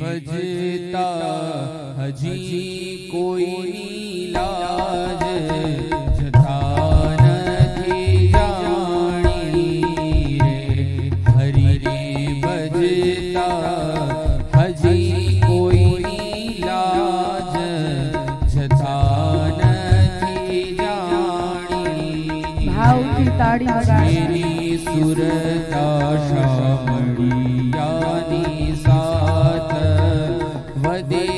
ભજતા હજી કોઈ લાજ જતા નથી જાણી રે. હરી ભજતા હજી કોઈ લાજ જતા નથી જાણી ભાવથી તાળી વગાડો. સુરતા શામળિયાની right,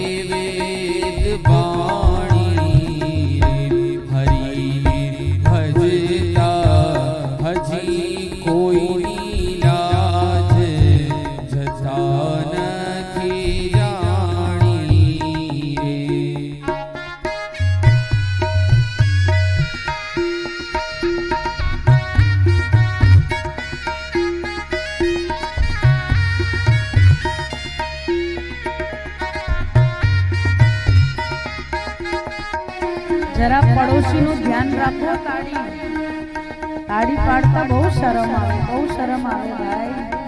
જરા પડોશીનું ધ્યાન રાખો તાળી. તાળી પાડતા બહુ શરમ આવે બહુ શરમ આવે ભાઈ.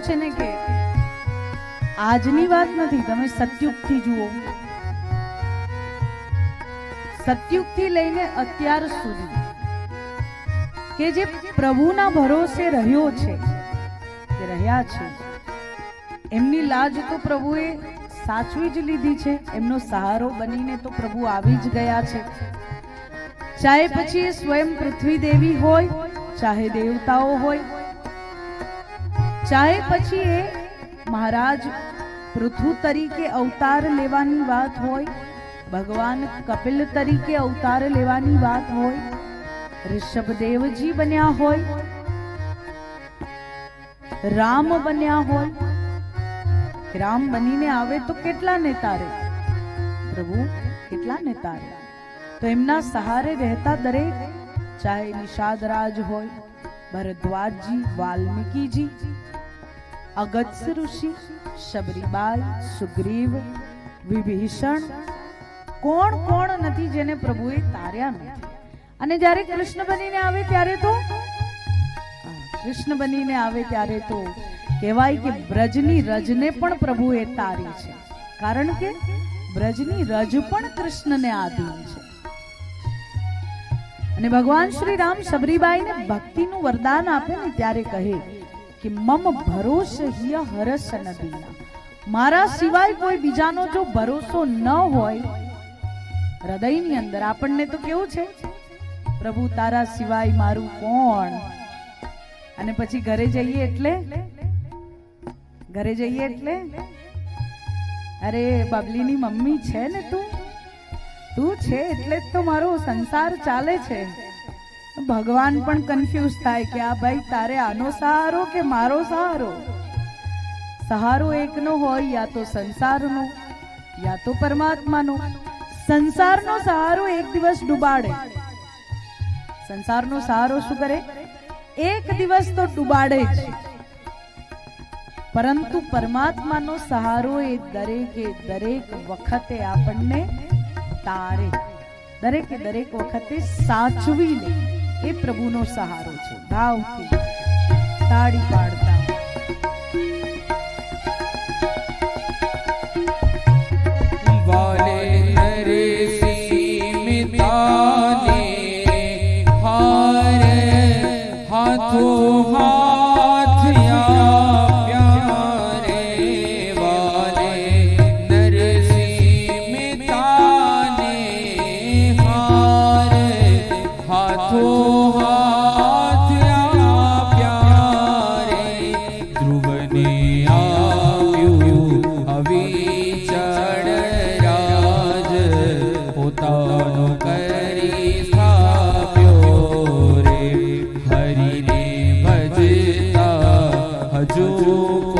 કહ્યું છે ને કે આજની વાત નથી, તમે સત્યુગથી જુઓ. સત્યુગથી લઈને અત્યાર સુધી કે જે પ્રભુના ભરોસે રહ્યો છે કે રહ્યા છે, એમની લાજ તો પ્રભુએ સાચવી જ લીધી છે, એમનો સહારો બનીને તો પ્રભુ આવી જ ગયા છે. ચાહે પછી એ સ્વયં પૃથ્વી દેવી હોય, ચાહે દેવતાઓ હોય ચાહે પછી એ મહારાજ પૃથુ તરીકે અવતાર લેવાની વાત હોય, ભગવાન કપિલ તરીકે અવતાર લેવાની વાત હોય ઋષભદેવજી બન્યા હોય, રામ બન્યા હોય, રામ બનીને આવે તો કેટલા નેતા રે? પ્રભુ, કેટલા નેતા રે? તો એમના સહારે રહેતા દરેક, ચાહે નિષાદરાજ હોય, ભરદ્વાજજી, વાલ્મીકીજી અગત્ય ઋષિ શબરીબાઈ સુગ્રીવ, વિભીષણ, કોણ કોણ નથી જેને પ્રભુએ તાર્યા નથી. અને જ્યારે કૃષ્ણ બનીને આવે ત્યારે તો? કૃષ્ણ બનીને આવે ત્યારે તો કહેવાય કે બ્રજની રજને પણ પ્રભુએ તારી છે. કારણ કે બ્રજની રજ પણ કૃષ્ણને આધીન છે. અને ભગવાન શ્રી રામ શબરીબાઈને ભક્તિનું વરદાન આપે ને ત્યારે કહે કે મમ ભરોસ હિય હરસ નદીના. મારા સિવાય કોઈ બીજાનો જો ભરોસો ન હોય, હૃદયની અંદર આપણને તો કેવું છે? પ્રભુ, તારા સિવાય મારું કોણ? અને પછી ઘરે જઈએ એટલે? ઘરે જઈએ એટલે? અરે, બબલીની મમ્મી છે ને તું? તું છે એટલે જ તો મારો સંસાર ચાલે છે. ભગવાન પણ કન્ફ્યુઝ થાય કે આ ભાઈ તારે આનો સહારો કે મારો સહારો? સહારો એકનો હોય યા તો સંસારનો, યા તો પરમાત્માનો. સંસારનો સહારો એક દિવસ ડૂબાડે. સંસારનો સહારો શું કરે? એક દિવસ તો ડૂબાડે જ. પરંતુ પરમાત્માનો સહારો એ દરેકે દરેક વખતે આપણને તારે. દરેકે દરેક વખતે સાચવી લે. એ પ્રભુનો સહારો છે. ભાવથી તાળી પાડતા. હાથો હાથ સ્થાપ્યો રે હરિને ભજતા હજુ